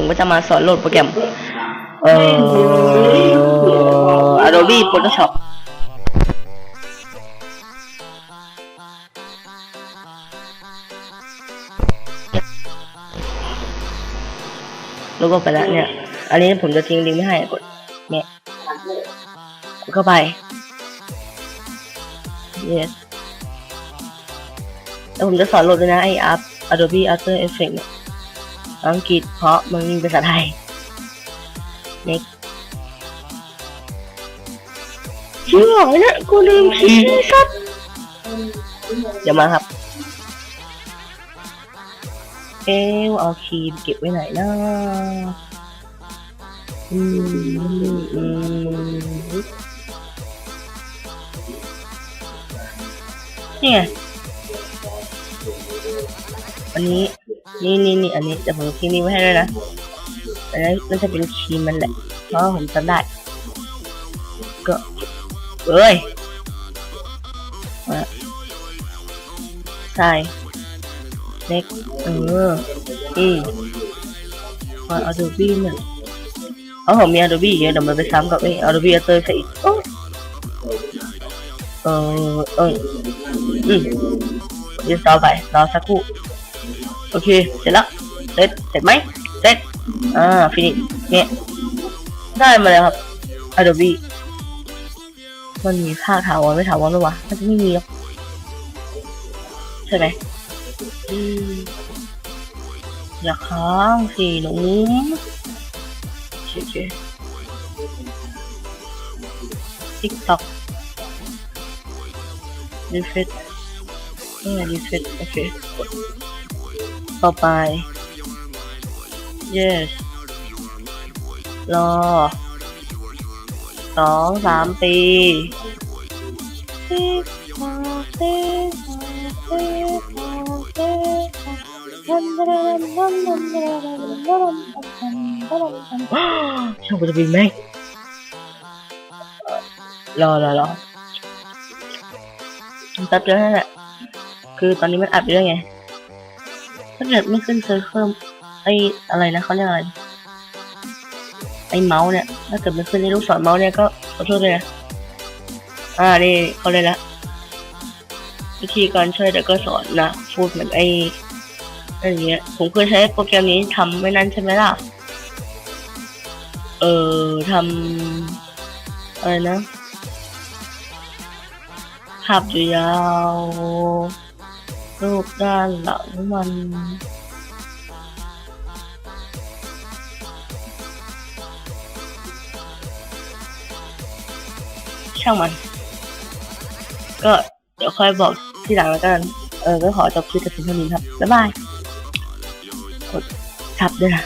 ผมก็จะมาสอนโหลดโปรแกรม เอ่อ Adobe Photoshop ลโก้ไปแล้วเนี่ย อันนี้ผมจะทิ้งลิงก์ไม่ให้กดเนี่ยกดเข้าไป yes แล้วผมจะสอนโหลดด้วยนะไอ้ App Adobe After Effects เนี่ย อังกฤษเพราะมันมีภาษาไทย next ชิบหายแล้วกูลืมคีย์สัตว์เดี๋ยวมาครับ เอ๊ะเอาคีย์เก็บไว้ไหนนะอืมอืมนี่ไงอันนี้ นี่นี่นี่อันนี้แต่ผมคีย์นี้ไว้ให้ด้วยนะอันนั้นน่าจะเป็นคีมันแหละ เพราะผมจำได้ ก็เอ้ยใช่เล็กเอออีมา Adobe เนี่ยเอาผมมี Adobe เยอะเดี๋ยวมันไปซ้ำกับไอ้ Adobe After Effects อีกโอ้เออเอออืมเดี๋ยวต่อไปรอสักครู่ โอเค เสร็จแล้ว เสร็จ เสร็จไหมเสร็จ อ่า ฟินิชเนี่ยได้มาแล้วครับ Adobe มันมีภาคถาวรไม่ถาวรหรอวะมันจะไม่มีหรอกใช่ไหมอย่าค้างสิหนูโอเคติ๊กต็อกรีเฟซนี่ไงรีเฟซโอเค ต่อไป yes รอสองสามปีช่างกูจะบินไหมรอรอรอแป๊บเดียวนั่นแหละคือตอนนี้มันอัดไปด้วยไง ถ้าเกิดไม่ขึ้นเซิร์ฟเพิ่มไออะไรนะเขาเรียกอะไรไอเมาส์เนี่ยถ้าเกิดไมันขึ้นในลูกศรเมาส์เนี่ยก็ขอโทษเลยนะอ่านี่เขาเลยละวิธีการช่วยแต่ก็สอนนะพูดเหมือนไออะไรเงี้ยผมเคยใช้โปรแกรมนี้ทำไม่นั่นใช่ไหมล่ะเออทำอะไรนะภาพยาว รูปด้านหลังมันช่างมัน ก็เดี๋ยวค่อยบอกที่หลังแล้วกัน เออ ก็ขอจบคลิปแต่เพียงเท่านี้ครับ บ๊ายบาย กดทับด้วยนะ